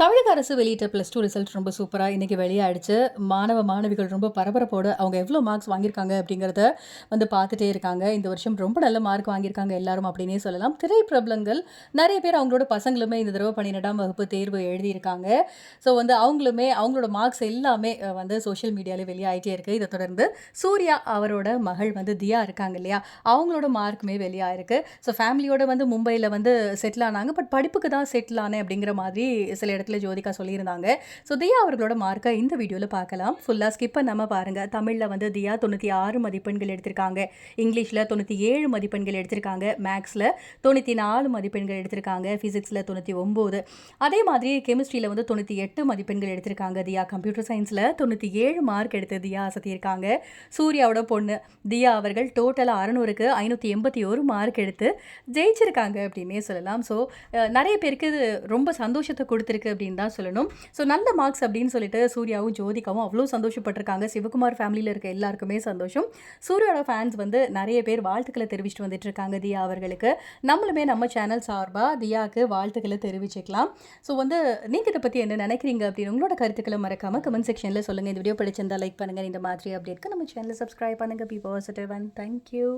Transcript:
தமிழக அரசு வெளியிட்ட ப்ளஸ் டூ ரிசல்ட் ரொம்ப சூப்பராக இன்றைக்கி வெளியாயிடுச்சு. மாணவ மாணவிகள் ரொம்ப பரபரப்போடு அவங்க எவ்வளோ மார்க்ஸ் வாங்கியிருக்காங்க அப்படிங்கிறத வந்து பார்த்துட்டே இருக்காங்க. இந்த வருஷம் ரொம்ப நல்ல மார்க் வாங்கியிருக்காங்க எல்லாரும் அப்படின்னே சொல்லலாம். திரைப்பிரபலங்கள் நிறைய பேர் அவங்களோட பசங்களுமே இந்த தடவை பன்னிரெண்டாம் வகுப்பு தேர்வு எழுதியிருக்காங்க. ஸோ வந்து அவங்களுமே அவங்களோட மார்க்ஸ் எல்லாமே வந்து சோஷியல் மீடியாவில் வெளியாகிட்டே இருக்குது இதை தொடர்ந்து சூர்யா அவரோட மகள் வந்து தியா இருக்காங்க இல்லையா? அவங்களோட மார்க்குமே வெளியாகிருக்கு ஸோ ஃபேமிலியோட வந்து மும்பையில் வந்து செட்டில் ஆனாங்க. பட் படிப்புக்கு தான் செட்டில் ஆனேன் அப்படிங்கிற மாதிரி சில இடத்துல ஜோதிகா சொல்லியிருந்தாங்க. ஸோ தியா அவர்களோட மார்க்கை இந்த வீடியோவில் பார்க்கலாம். ஃபுல்லாக ஸ்கிப் பண்ணாமல் பாருங்கள் தமிழில் வந்து தியா தொண்ணூற்றி ஆறு மதிப்பெண்கள் எடுத்திருக்காங்க. இங்கிலீஷில் தொண்ணூற்றி ஏழு மதிப்பெண்கள் எடுத்திருக்காங்க. மேக்ஸில் தொண்ணூற்றி நாலு மதிப்பெண்கள் எடுத்திருக்காங்க. ஃபிசிக்ஸில் தொண்ணூற்றி ஒம்பது. அதே மாதிரி கெமிஸ்ட்ரியில் வந்து தொண்ணூற்றி எட்டு மதிப்பெண்கள் எடுத்திருக்காங்க தியா. கம்ப்யூட்டர் சயின்ஸில் தொண்ணூற்றி ஏழு மார்க் எடுத்து தியா அசத்தியிருக்காங்க. சூர்யாவோட பொண்ணு தியா அவர்கள் டோட்டலாக அறநூறுக்கு ஐநூற்றி எண்பத்தி ஒரு மார்க் எடுத்து ஜெயிச்சிருக்காங்க அப்படின்னே சொல்லலாம். ஸோ நிறைய பேருக்கு இது ரொம்ப சந்தோஷத்தை கொடுத்துருக்கு அப்படின்னு தான் சொல்லணும். ஸோ நல்ல மார்க்ஸ் அப்படின்னு சொல்லிட்டு சூர்யாவும் ஜோதிகாவும் அவ்வளோ சந்தோஷப்பட்டிருக்காங்க. சிவகுமார் ஃபேமிலியில் இருக்க எல்லாருக்குமே சந்தோஷம். சூர்யாவோட ஃபேன்ஸ் வந்து நிறைய பேர் வாழ்த்துக்களை தெரிவிச்சிட்டு வந்துட்டு இருக்காங்க தியா அவர்களுக்கு. நம்மளுமே நம்ம சேனல் சார்பாக தியாவுக்கு வாழ்த்துக்களை தெரிவிச்சுக்கலாம். ஸோ வந்து நீங்கள் இதை பற்றி என்ன நினைக்கிறீங்க அப்படின்னு உங்களோட கருத்துக்களை மறக்காமல் கமெண்ட் செக்ஷனில் சொல்லுங்கள் இந்த வீடியோ பிடிச்சிருந்தா லைக் பண்ணுங்கள் இந்த மாதிரி அப்டேட்க்கு நம்ம சேனலை சப்ஸ்கிரைப் பண்ணுங்கள் பி பாசிட்டிவ் அண்ட் தேங்க்யூ